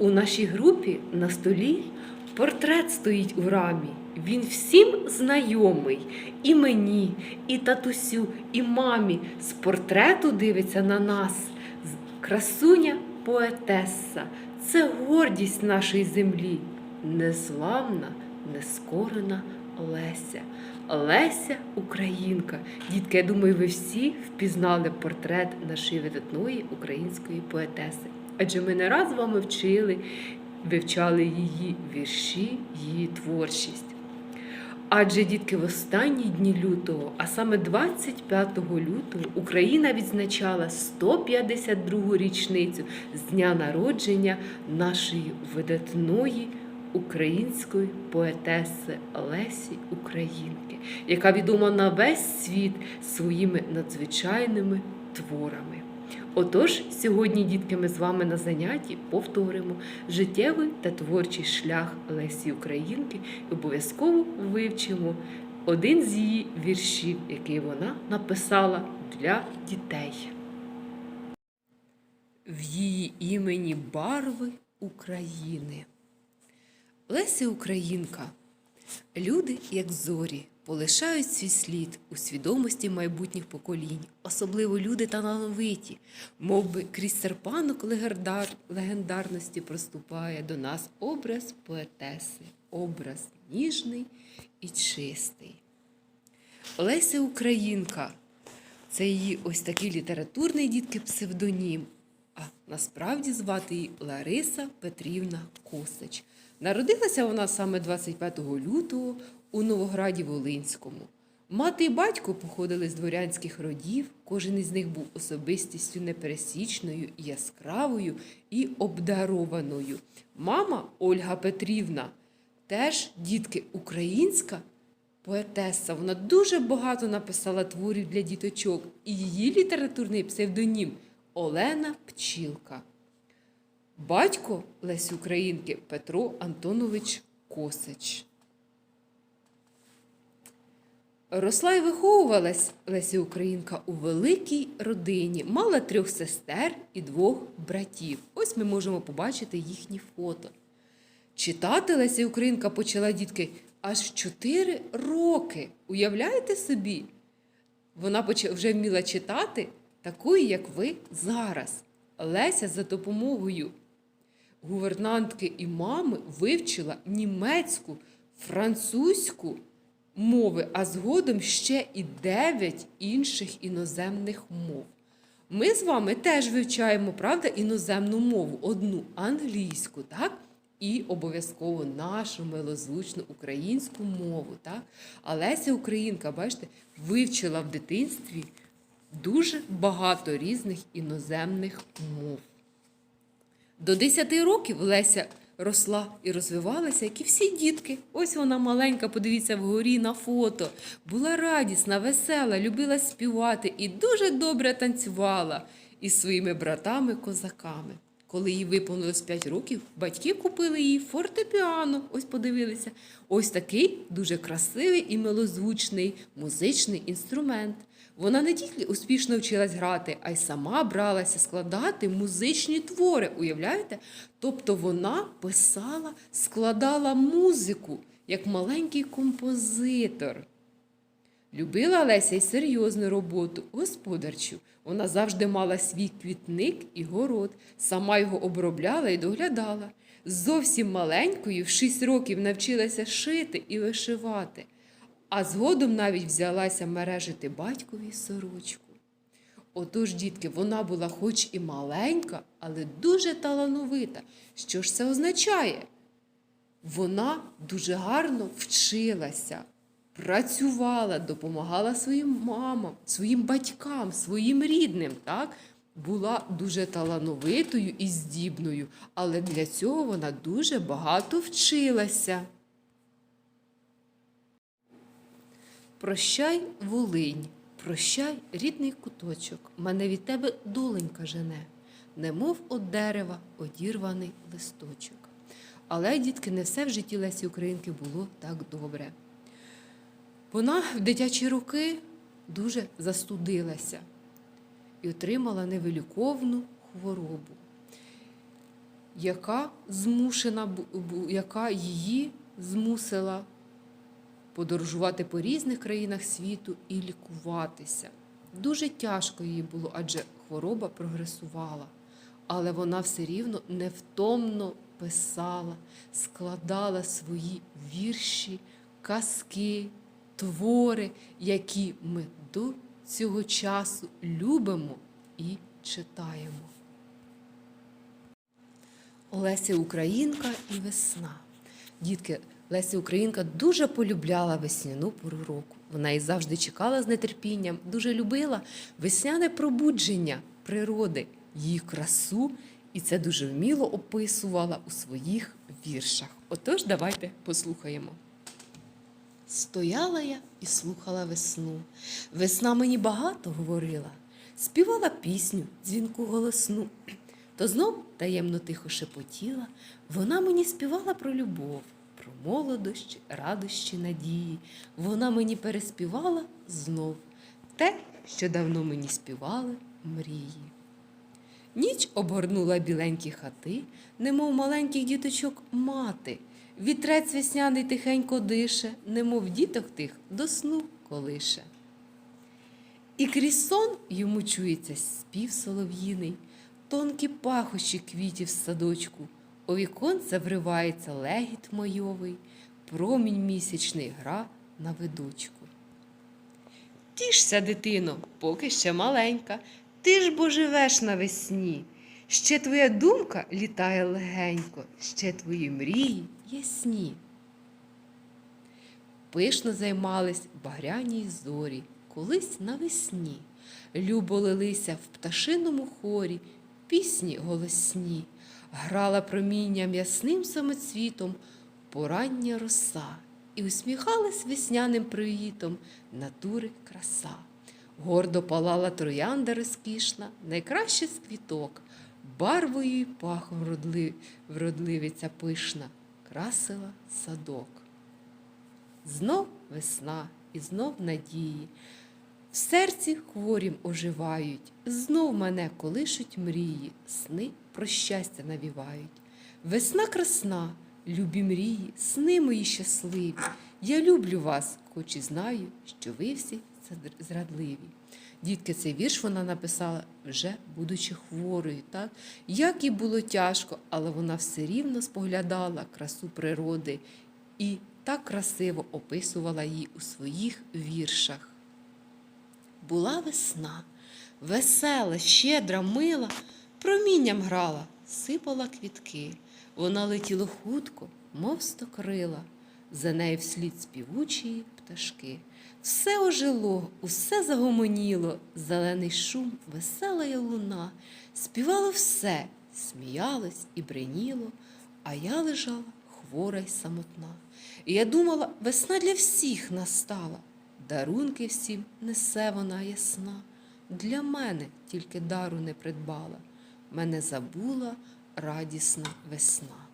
У нашій групі на столі портрет стоїть у рамі. Він всім знайомий. І мені, і татусю, і мамі. З портрету дивиться на нас. Красуня поетеса. Це гордість нашої землі. Незламна, нескорена Леся. Леся Українка. Дітки, я думаю, ви всі впізнали портрет нашої видатної української поетеси. Адже ми не раз з вами вчили, вивчали її вірші, її творчість. Адже дітки в останні дні лютого, а саме 25 лютого, Україна відзначала 152 річницю з дня народження нашої видатної української поетеси Лесі Українки, яка відома на весь світ своїми надзвичайними творами. Отож, сьогодні, дітки, ми з вами на занятті повторимо життєвий та творчий шлях Лесі Українки і обов'язково вивчимо один з її віршів, який вона написала для дітей. В її імені барви України. Леся Українка. Люди, як зорі, полишають свій слід у свідомості майбутніх поколінь, особливо люди талановиті, мов би крізь серпанок легендарності проступає до нас образ поетеси, образ ніжний і чистий. Леся Українка це її ось такий літературний дітки псевдонім. А насправді звати її Лариса Петрівна Косач. Народилася вона саме 25 лютого у Новограді Волинському. Мати і батько походили з дворянських родів, кожен із них був особистістю непересічною, яскравою і обдарованою. Мама Ольга Петрівна теж дітки українська поетеса. Вона дуже багато написала творів для діточок, і її літературний псевдонім Олена Пчілка. Батько Лесі Українки Петро Антонович Косич. Росла і виховувалась Леся Українка у великій родині. Мала трьох сестер і двох братів. Ось ми можемо побачити їхні фото. Читати Леся Українка почала дітки аж в 4 роки. Уявляєте собі? Вона вже вміла читати такою, як ви зараз. Леся за допомогою гувернантки і мами вивчила німецьку, французьку мови, а згодом ще і дев'ять інших іноземних мов. Ми з вами теж вивчаємо, правда, іноземну мову, одну англійську, так? І обов'язково нашу милозвучну українську мову. Так? А Леся Українка, бачите, вивчила в дитинстві дуже багато різних іноземних мов. До 10 років Леся росла і розвивалася, як і всі дітки. Ось вона маленька, подивіться вгорі на фото. Була радісна, весела, любила співати і дуже добре танцювала із своїми братами-козаками. Коли їй виповнилось 5 років, батьки купили їй фортепіано. Ось подивилися. Ось такий дуже красивий і милозвучний музичний інструмент. Вона не тільки успішно вчилась грати, а й сама бралася складати музичні твори. Уявляєте? Тобто вона писала, складала музику як маленький композитор. Любила Леся й серйозну роботу, господарчу. Вона завжди мала свій квітник і город, сама його обробляла і доглядала. Зовсім маленькою в 6 років навчилася шити і вишивати, а згодом навіть взялася мережити батькові сорочку. Отож, дітки, вона була хоч і маленька, але дуже талановита. Що ж це означає? Вона дуже гарно вчилася, працювала, допомагала своїм мамам, своїм батькам, своїм рідним. Так? Була дуже талановитою і здібною, але для цього вона дуже багато вчилася. Прощай, Волинь, прощай, рідний куточок, мене від тебе доленька жене, немов от дерева одірваний листочок. Але, дітки, не все в житті Лесі Українки було так добре. Вона в дитячі роки дуже застудилася і отримала невиліковну хворобу. яка змушена, яка її змусила подорожувати по різних країнах світу і лікуватися. Дуже тяжко їй було, адже хвороба прогресувала, але вона все рівно невтомно писала, складала свої вірші, казки, твори, які ми до цього часу любимо і читаємо. Леся Українка і весна. Дітки, Леся Українка дуже полюбляла весняну пору року. Вона її завжди чекала з нетерпінням, дуже любила весняне пробудження природи, її красу, і це дуже вміло описувала у своїх віршах. Отож, давайте послухаємо. Стояла я і слухала весну. Весна мені багато говорила, співала пісню, дзвінку голосну. То знов таємно тихо шепотіла, вона мені співала про любов, про молодощі, радощі, надії. Вона мені переспівала знов те, що давно мені співали мрії. Ніч обгорнула біленькі хати, немов маленьких діточок мати. Вітрець весняний тихенько дише, немов діток тих до сну колише. І крізь сон йому чується спів солов'їний, тонкі пахощі квітів садочку, у віконце вривається легіт майовий, промінь місячний гра на видочку. Тішся, дитино, поки ще маленька, ти ж бо живеш навесні. Ще твоя думка літає легенько, ще твої мрії ясні. Пишно займались багряні зорі, колись навесні. Любо лилися в пташиному хорі пісні голосні, грала промінням ясним самоцвітом порання роса, і усміхалась весняним привітом натури краса. Гордо палала троянда розкішна, найкраще з квіток, барвою й пахом вродли- вродливиця пишна, красила садок. Знов весна і знов надії. В серці хворім оживають, знов мене колишуть мрії, сни про щастя навівають. Весна красна, любі мрії, сни мої щасливі. Я люблю вас, хоч і знаю, що ви всі зрадливі. Дітки, цей вірш вона написала вже будучи хворою, так? Як їй було тяжко, але вона все рівно споглядала красу природи і так красиво описувала її у своїх віршах. Була весна, весела, щедра, мила, промінням грала, сипала квітки. Вона летіла хутко, мов стокрила, за нею вслід співучі пташки. Все ожило, усе загомоніло, зелений шум, весела й луна. Співало все, сміялось і бриніло, а я лежала хвора й самотна. І я думала, весна для всіх настала. Дарунки всім несе вона ясна. Для мене тільки дару не придбала. Мене забула радісна весна.